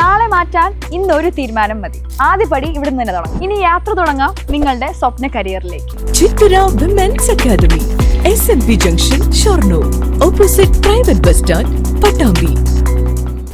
നാളെ മാറ്റാൻ ഇന്നൊരു ഒരു തീരുമാനം മതി. ആദ്യപടി ഇവിടെ നിന്ന് തന്നെ തുടങ്ങാം. ഇനി യാത്ര തുടങ്ങാം നിങ്ങളുടെ സ്വപ്ന കരിയറിലേക്ക്. Chithara women's academy S N P junction Shoranur opposite private bus stand Pattambi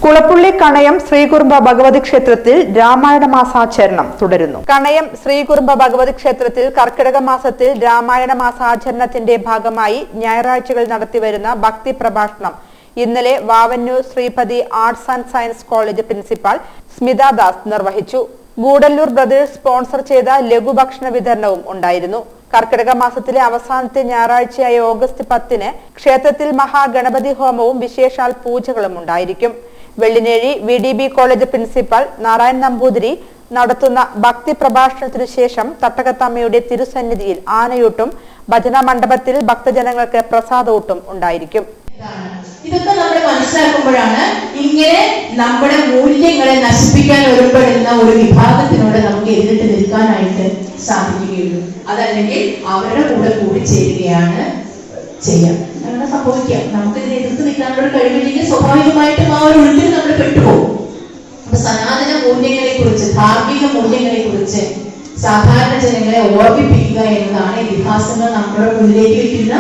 Kulappully Kanayam Sreekurumba Bhagavathi ക്ഷേത്രത്തിൽ രാമായണ മാസാചരണം തുടരുന്നു. കണയം ശ്രീകുറുമ്പ ഭഗവതി ക്ഷേത്രത്തിൽ കർക്കിടക മാസത്തിൽ രാമായണ മാസാചരണത്തിന്റെ ഭാഗമായി ഞായറാഴ്ചകൾ നടത്തിവരുന്ന ഭക്തി പ്രഭാഷണം ഇന്നലെ Vavanoor Sreepathi arts and science college principal Smitha Das നിർവഹിച്ചു. ഗൂഡല്ലൂർ ബ്രദേഴ്സ് സ്പോൺസർ ചെയ്ത ലഘുഭക്ഷണ വിതരണവും ഉണ്ടായിരുന്നു. കർക്കിടക മാസത്തിലെ അവസാനത്തെ ഞായറാഴ്ചയായ ഓഗസ്റ്റ് പത്തിന് ക്ഷേത്രത്തിൽ മഹാഗണപതി ഹോമവും വിശേഷാൽ പൂജകളും ഉണ്ടായിരിക്കും. Vellinezhi V D B college principal Narayan Namboothiri നടത്തുന്ന ഭക്തി പ്രഭാഷണത്തിനു ശേഷം തട്ടകത്തമ്മയുടെ തിരുസന്നിധിയിൽ ആനയൂട്ടും ഭജന മണ്ഡപത്തിൽ ഭക്തജനങ്ങൾക്ക് പ്രസാദൂട്ടും ഉണ്ടായിരിക്കും. ഇതൊക്കെ നമ്മൾ മനസ്സിലാക്കുമ്പോഴാണ് ഇങ്ങനെ നമ്മുടെ മൂല്യങ്ങളെ നശിപ്പിക്കാൻ ഒരുപ്പെടുന്ന ഒരു വിഭാഗത്തിനോട് നമുക്ക് എതിരിട്ട് നിൽക്കാനായിട്ട് സാധിക്കുകയുള്ളൂ. അതല്ലെങ്കിൽ അവരുടെ കൂടെ കൂടി ചേരുകയാണ് ചെയ്യാം. അങ്ങനെ സംഭവിക്കാം നമുക്ക് എതിർത്ത് നിൽക്കാനുള്ള കഴിവില്ലെങ്കിൽ സ്വാഭാവികമായിട്ടും ആ ഒരു ഉള്ളിൽ നമ്മൾ പെട്ടുപോകും. അപ്പൊ സനാതന മൂല്യങ്ങളെ കുറിച്ച് ധാർമ്മിക മൂല്യങ്ങളെ കുറിച്ച് സാധാരണ ജനങ്ങളെ ഓർമ്മിപ്പിക്കുക എന്നതാണ് ഇതിഹാസങ്ങൾ നമ്മുടെ മുന്നിലേക്ക് വെക്കുന്ന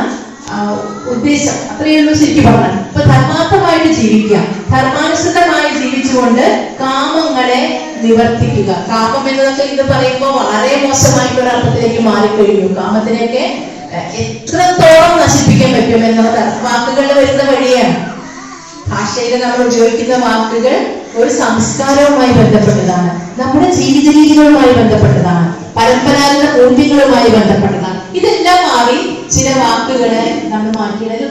ഉദ്ദേശം. അത്രയേ ഉള്ളൂ ശരിക്കും പറഞ്ഞാൽ. ഇപ്പൊ ധർമാർത്ഥമായിട്ട് ജീവിക്കുക. ധർമാനുസൃതമായി ജീവിച്ചുകൊണ്ട് കാമങ്ങളെ നിവർത്തിക്കുക. കാമം എന്നതൊക്കെ ഇത് പറയുമ്പോൾ വളരെ മോശമായിട്ടുള്ള അർത്ഥത്തിലേക്ക് മാറിക്കഴിഞ്ഞു. കാമത്തിനെയൊക്കെ എത്രത്തോളം നശിപ്പിക്കാൻ പറ്റും എന്നുള്ള വാക്കുകൾ വരുന്ന വഴിയാണ്. ഭാഷയിൽ നമ്മൾ ഉപയോഗിക്കുന്ന വാക്കുകൾ ഒരു സംസ്കാരവുമായി ബന്ധപ്പെട്ടതാണ്. നമ്മുടെ ജീവിത രീതികളുമായി ബന്ധപ്പെട്ടതാണ്. പരമ്പരാഗത മൂല്യങ്ങളുമായി ബന്ധപ്പെട്ടതാണ്. ഇതെല്ലാം മാറി ചില വാക്കുകളെ നമ്മൾ മാറ്റിയത്